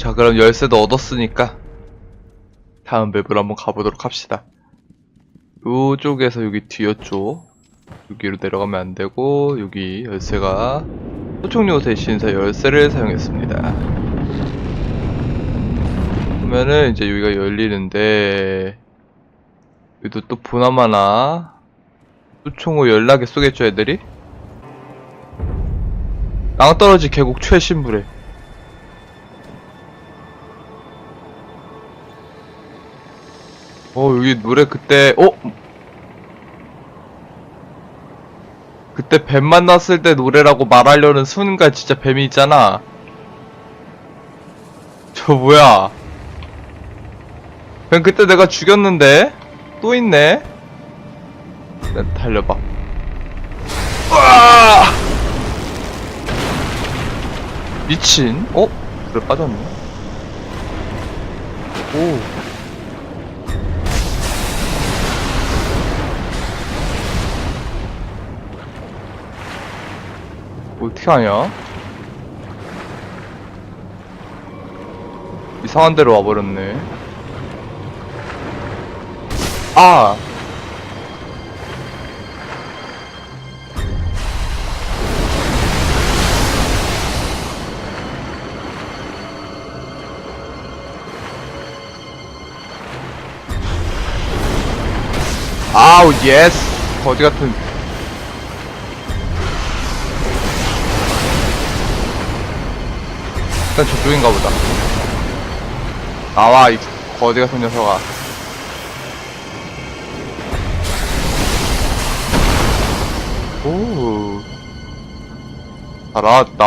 자, 그럼 열쇠도 얻었으니까 다음 맵으로 한번 가보도록 합시다. 요쪽에서 여기 뒤였죠. 여기로 내려가면 안 되고 여기 열쇠가 소총용 대신서 열쇠를 사용했습니다. 그러면은 이제 여기가 열리는데 여기도 또 보나마나 소총을 연락에 쏘겠죠 애들이? 낭떠러지 계곡 최신부래 어 여기 노래 그때 어? 그때 뱀 만났을 때 노래라고 말하려는 순간 진짜 뱀이 있잖아. 저 뭐야? 뱀 그때 내가 죽였는데? 또 있네? 일단 달려봐. 으아! 미친. 어? 그래 빠졌네. 오 어떻게 하냐? 이상한 데로 와버렸네. 아! 아우, 예스! 거지 같은. 일단 저쪽인가 보다. 나와, 이 거지 같은 녀석아. 오. 살아왔다.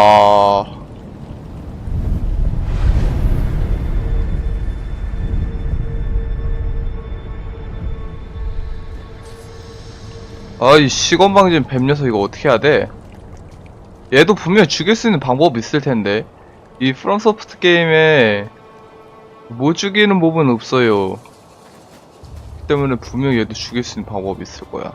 아이 시건방진 뱀 녀석 이거 어떻게 해야 돼? 얘도 분명 죽일 수 있는 방법이 있을 텐데 이 프롬소프트 게임에 못 죽이는 법은 없어요. 그 때문에 분명 얘도 죽일 수 있는 방법이 있을 거야.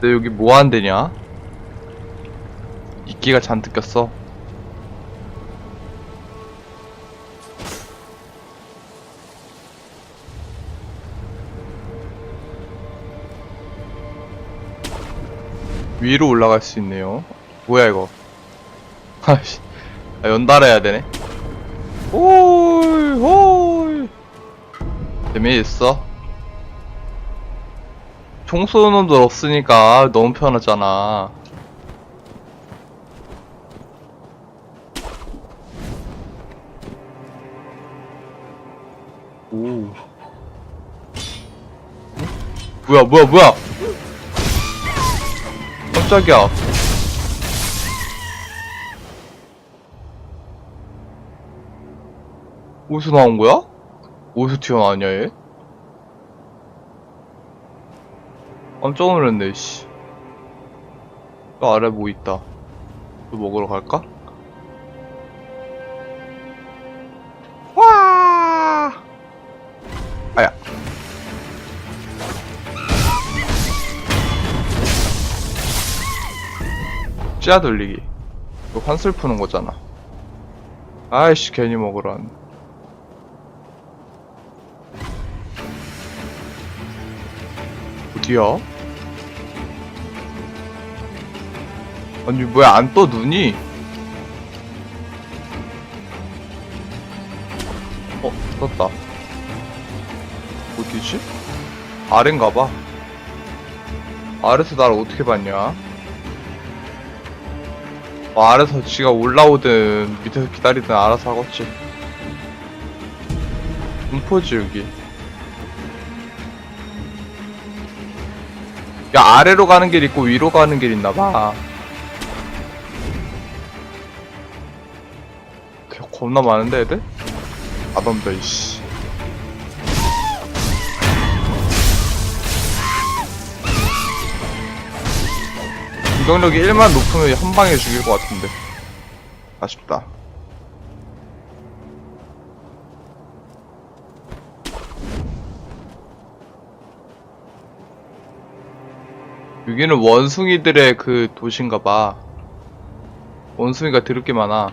근데 여기 뭐 한대냐? 이끼가 잔뜩 꼈어 위로 올라갈 수 있네요. 뭐야 이거? 아씨, 아, 연달아야 되네. 오이 오이. 재미있어. 총 쏘는 놈들 없으니까 너무 편하잖아. 오. 뭐야 뭐야 뭐야? 깜짝이야. 어디서 나온 거야? 어디서 튀어나왔냐, 얘? 깜짝 놀랐네, 씨. 저 아래 뭐 있다. 또 먹으러 갈까? 찌아 돌리기. 이거 환술 푸는 거잖아. 아이씨, 괜히 먹으러 왔네. 어디야? 아니, 뭐야, 안 떠, 눈이? 어, 떴다. 어디지? 아래인가봐. 아래서 나를 어떻게 봤냐? 뭐 아래서 지가 올라오든 밑에서 기다리든 알아서 하겠지. 분포지 여기. 야 아래로 가는 길 있고 위로 가는 길 있나봐. 겁나 많은데 애들? 아덤다 이씨 공격력이 1만 높으면 한 방에 죽일 것 같은데 아쉽다 여기는 원숭이들의 그 도시인가봐 원숭이가 드럽게 많아.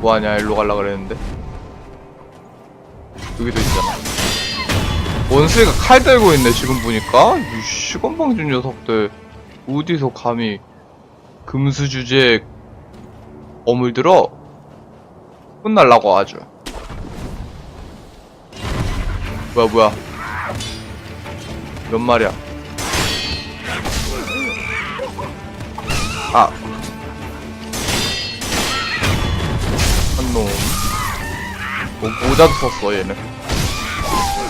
뭐하냐, 일로 갈라 그랬는데. 여기도 있잖아. 원숭이가 칼 들고 있네, 지금 보니까. 이 시건방진 녀석들. 어디서 감히 금수 주제에 어물 들어? 혼날라고 아주. 뭐야, 뭐야. 몇 마리야? 아. 한 놈. 뭐, 모자도 썼어, 얘는.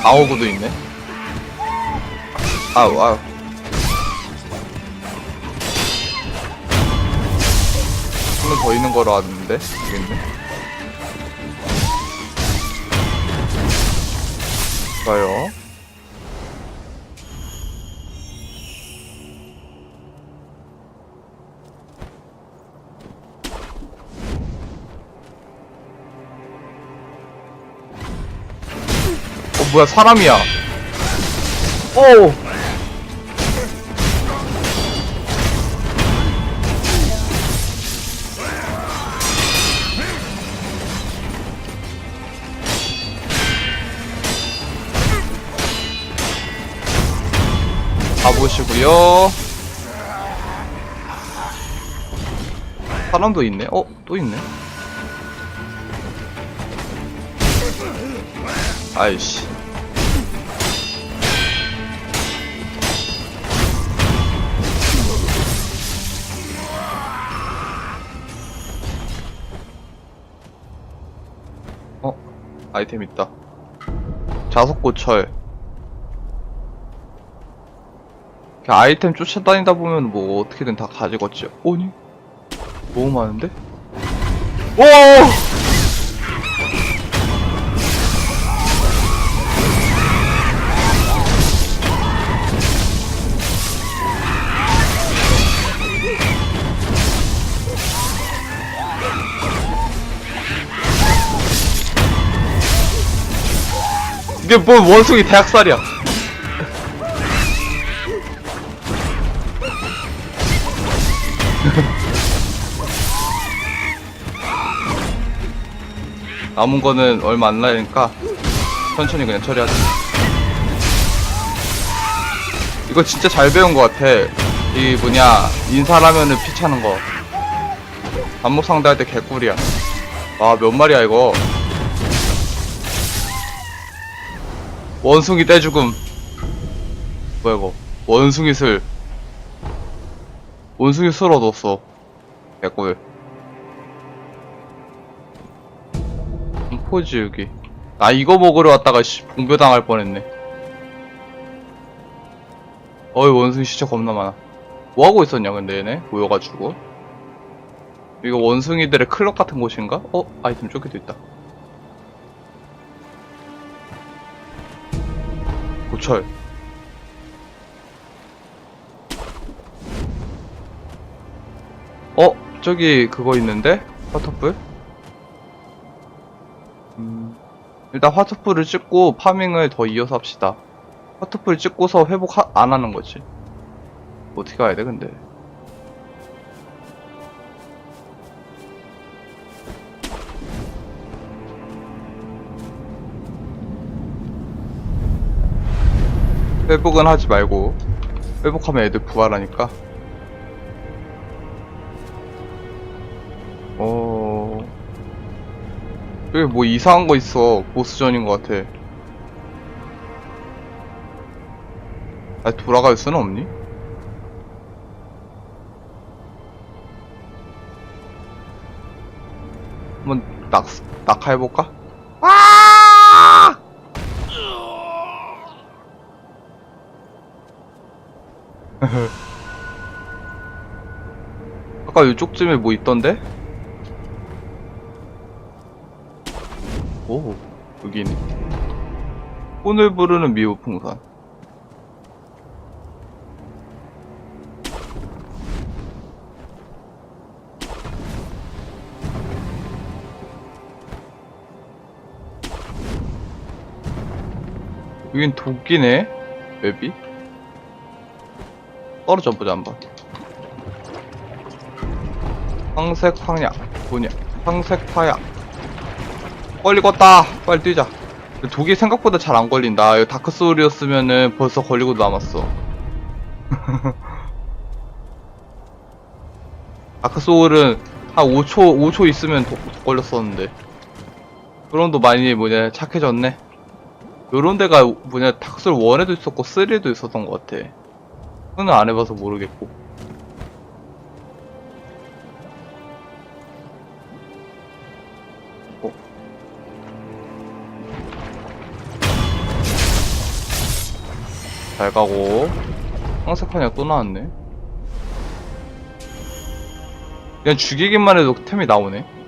방어구도 있네. 아우, 아우. 한명 더 있는 거로 아는데? 있네. 좋아요. 뭐야, 사람이야. 오! 가보시고요. 사람도 있네. 어, 또 있네. 아이씨. 아이템 있다. 자석고철. 아이템 쫓아다니다 보면 뭐 어떻게든 다 가지겠지. 오니? 너무 많은데? 오! 이게 뭐 원숭이 대학살이야. 남은 거는 얼마 안 나니까 천천히 그냥 처리하자. 이거 진짜 잘 배운 것 같아. 이 뭐냐 인사라면은 피 차는 거. 반목 상대할 때 개꿀이야. 아 몇 마리야 이거. 원숭이 떼죽음. 뭐야 이거? 원숭이 슬. 원숭이 슬 얻었어. 개꿀. 포즈 여기. 나 이거 먹으러 왔다가 씨 봉벼 당할 뻔했네. 어이 원숭이 진짜 겁나 많아. 뭐 하고 있었냐 근데 얘네 모여가지고. 이거 원숭이들의 클럽 같은 곳인가? 어 아이템 저기도 있다. 고철. 어 저기 그거 있는데 화터불? 음, 일단 화투풀을 찍고 파밍을 더 이어서 합시다. 화투풀 찍고서 회복 하, 안 하는 거지. 어떻게 가야 돼, 근데? 회복은 하지 말고 회복하면 애들 부활하니까 어... 여기 뭐 이상한 거 있어. 보스전인 것 같아. 아, 돌아갈 수는 없니? 한번 낙, 낙하해볼까? 아까 이쪽쯤에 뭐 있던데? 오, 여기 있네. 혼을 부르는 미호풍선. 여긴 도끼네, 맵이. 떨어져 보자 한번. 황색 황약 뭐냐 황색 화약. 걸리겠다. 빨리 뛰자. 독이 생각보다 잘 안 걸린다. 이거 다크소울이었으면은 벌써 걸리고 남았어. 다크소울은 한 5초 5초 있으면 독, 독 걸렸었는데. 그런도 많이 뭐냐 착해졌네. 요런 데가 뭐냐 닥슬 1에도 있었고 3에도 있었던 것 같아. 그는 안 해봐서 모르겠고. 어? 잘 가고 황색판이가 또 나왔네. 그냥 죽이기만 해도 템이 나오네.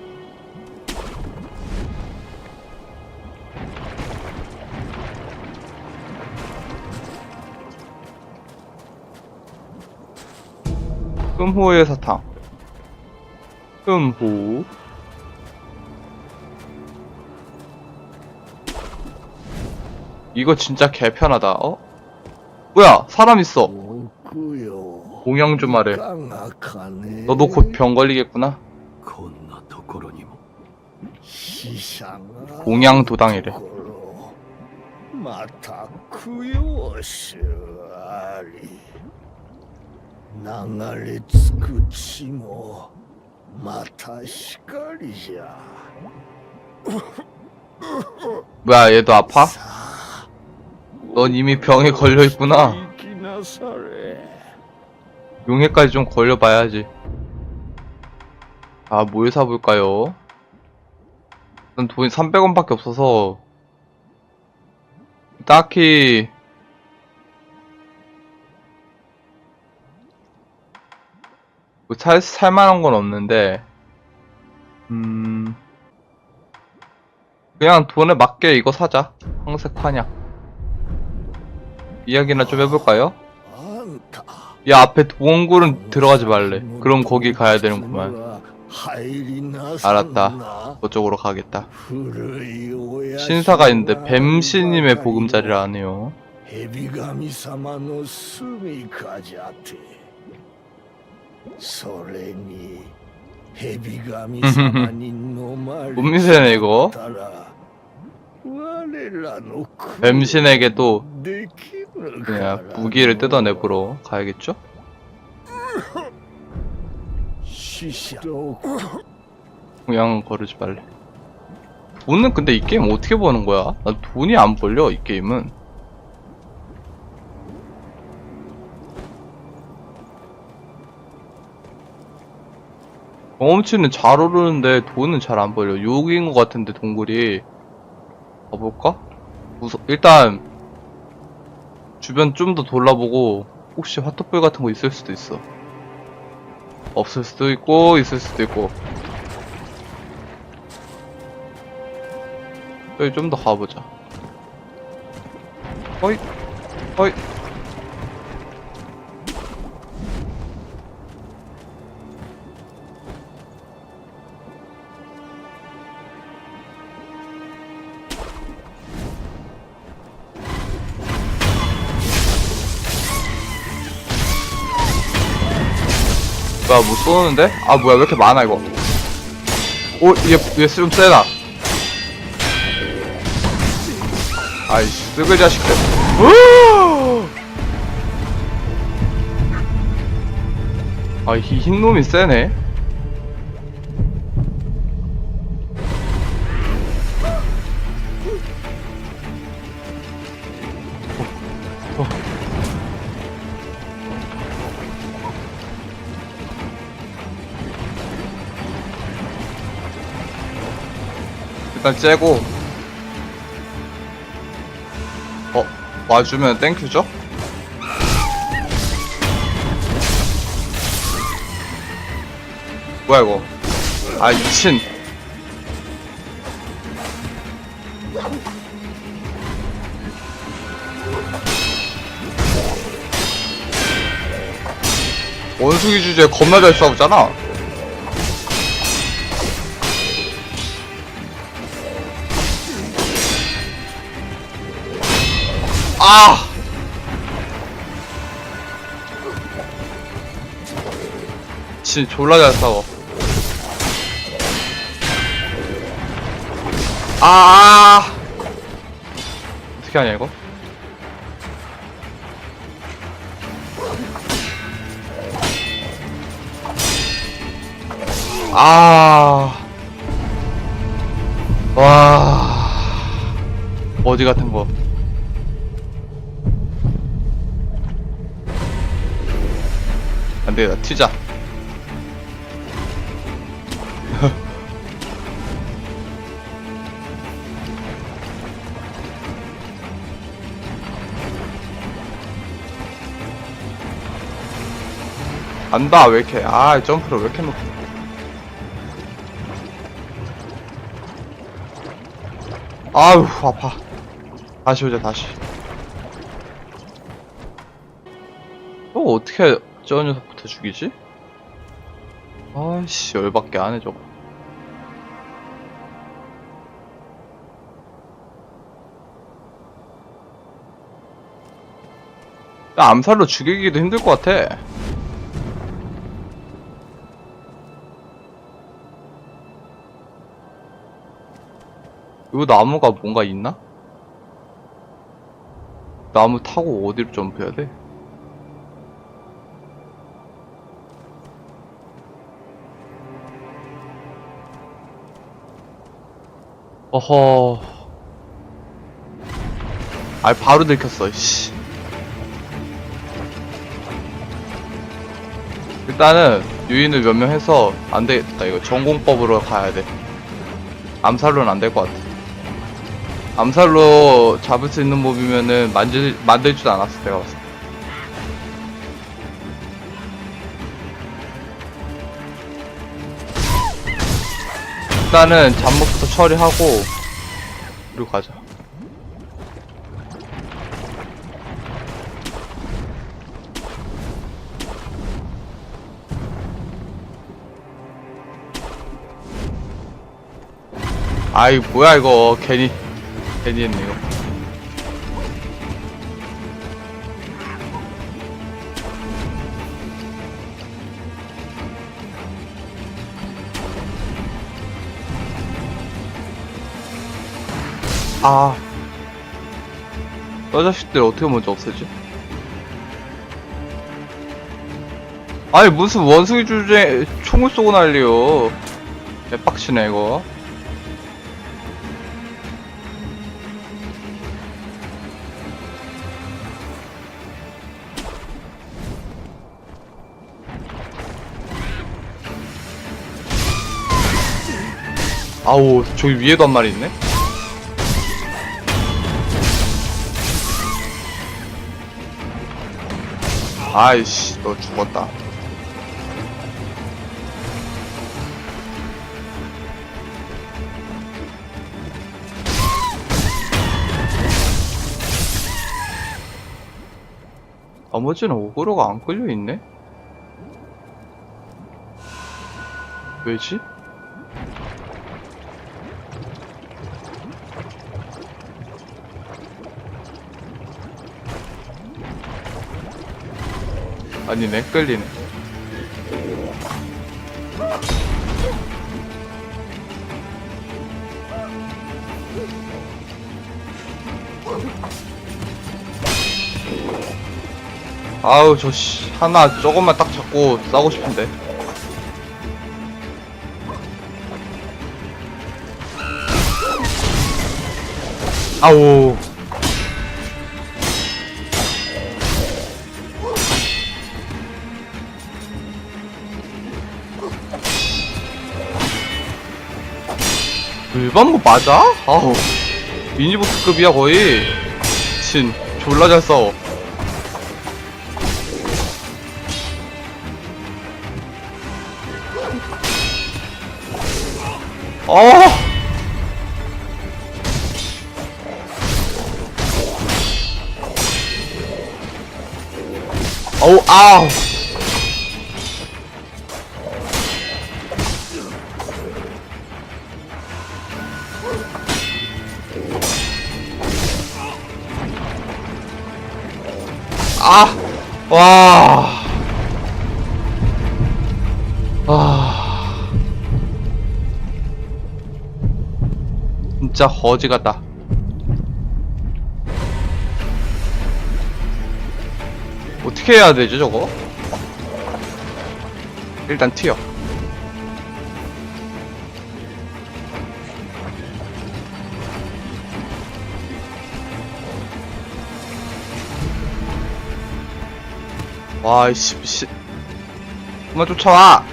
끔호의 사탕. 음, 끔호 이거 진짜 개편하다 어? 뭐야 사람 있어. 공양 좀 하래 너도 곧 병 걸리겠구나. 공양 도당이래. 고로. 마타 구요시 아리. 나날에 쓰쿠치모 마타 시카리자. 뭐야 얘도 아파? 넌 이미 병에 걸려 있구나 이기나사레. 용해까지 좀 걸려봐야지 아 뭘 사볼까요? 난 돈이 300원밖에 없어서 딱히 뭐 살, 살만한 건 없는데, 음, 그냥 돈에 맞게 이거 사자. 황색 환약. 이야기나 좀 해볼까요? 야, 앞에 동굴은 들어가지 말래. 그럼 거기 가야 되는구만. 알았다. 저쪽으로 가겠다. 신사가 있는데 뱀신님의 보금자리라 하네요 헤비가미사마노 스미카자테 소렘이 헤비감이 사만인 노말 못 믿으네 이거? 뱀신에게 또 그냥 무기를 뜯어내보러 가야겠죠? 우양 거르지 말래. 돈은 근데 이 게임 어떻게 버는 거야? 난 돈이 안 벌려 이 게임은. 경험치는 잘 오르는데 돈은 잘 안 벌려 여기인 것 같은데 동굴이 가볼까? 무서 일단 주변 좀 더 돌아보고 혹시 화토불 같은 거 있을 수도 있어 없을 수도 있고 있을 수도 있고 여기 좀 더 가보자. 어이, 어이. 뭐야, 뭐 쏘는데? 아, 뭐야, 왜 이렇게 많아, 이거. 오, 얘, 얘좀 세다. 아이씨, 쓰그 자식들. 으아! 아, 이 흰놈이 세네. 일단 째고. 어, 와주면 땡큐죠? 뭐야 이거? 아 미친. 원숭이 주제에 겁나 잘 싸우잖아 아! 진 졸라 잘 싸워. 아, 아. 어떻게 하냐 이거? 아. 와. 어디 같은 거. 안 되겠다. 튀자. 안다 왜 이렇게 아 점프를 왜 이렇게 높게 아우 아파 다시 오자 다시 또 어떻게 저 녀석 부터 죽이지? 아이씨 열받게 안해 저거 야, 암살로 죽이기도 힘들 것 같아 이 나무가 뭔가 있나? 나무 타고 어디로 점프해야 돼? 어허. 아, 바로 들켰어, 씨. 일단은, 유인을 몇 명 해서, 안 되겠다. 이거 전공법으로 가야 돼. 암살로는 안 될 것 같아. 암살로 잡을 수 있는 몹이면은 만들, 만들 줄 않았어, 내가 봤을 때. 일단은 잡목부터 처리하고, 그리고 가자. 아이, 뭐야, 이거. 괜히, 괜히 했네, 이거. 아. 저 자식들 어떻게 먼저 없애지? 아니, 무슨 원숭이 주제 총을 쏘고 난리요. 개빡치네, 이거. 아우, 저기 위에도 한 마리 있네? 아이씨, 너 죽었다. 나머지는 오그로가 안 끌려있네? 왜지? 아니네, 끌리네. 아우, 저, 씨, 하나 조금만 딱 잡고 싸고 싶은데. 아우. 일반 뭐 맞아? 아우 미니보스급이야 거의. 진 졸라 잘 싸워. 아 어우 아우 아, 와. 아. 진짜 거지 같다. 어떻게 해야 되죠, 저거? 일단 튀어. 와, 이씨, 씨. 그만 쫓아와!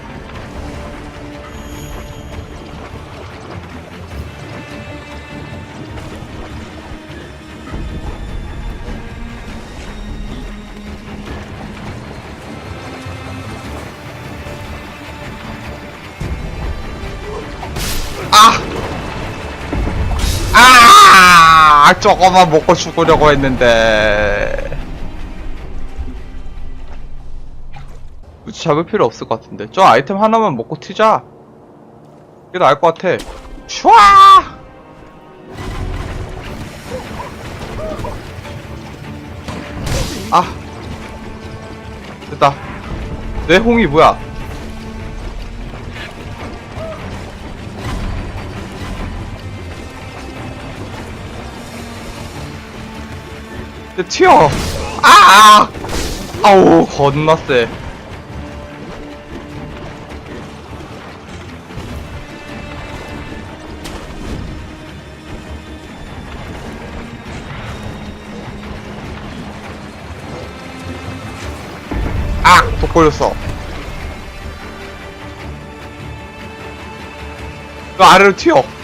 아! 아! 저거만 먹고 죽으려고 했는데. 굳이 잡을 필요 없을 것 같은데. 저 아이템 하나만 먹고 튀자. 그게 나을 것 같아. 슈아! 아. 됐다. 내 홍이 뭐야? 튀어! 아! 아우, 겁나 세. 걸렸어. 그 아래로 튀어.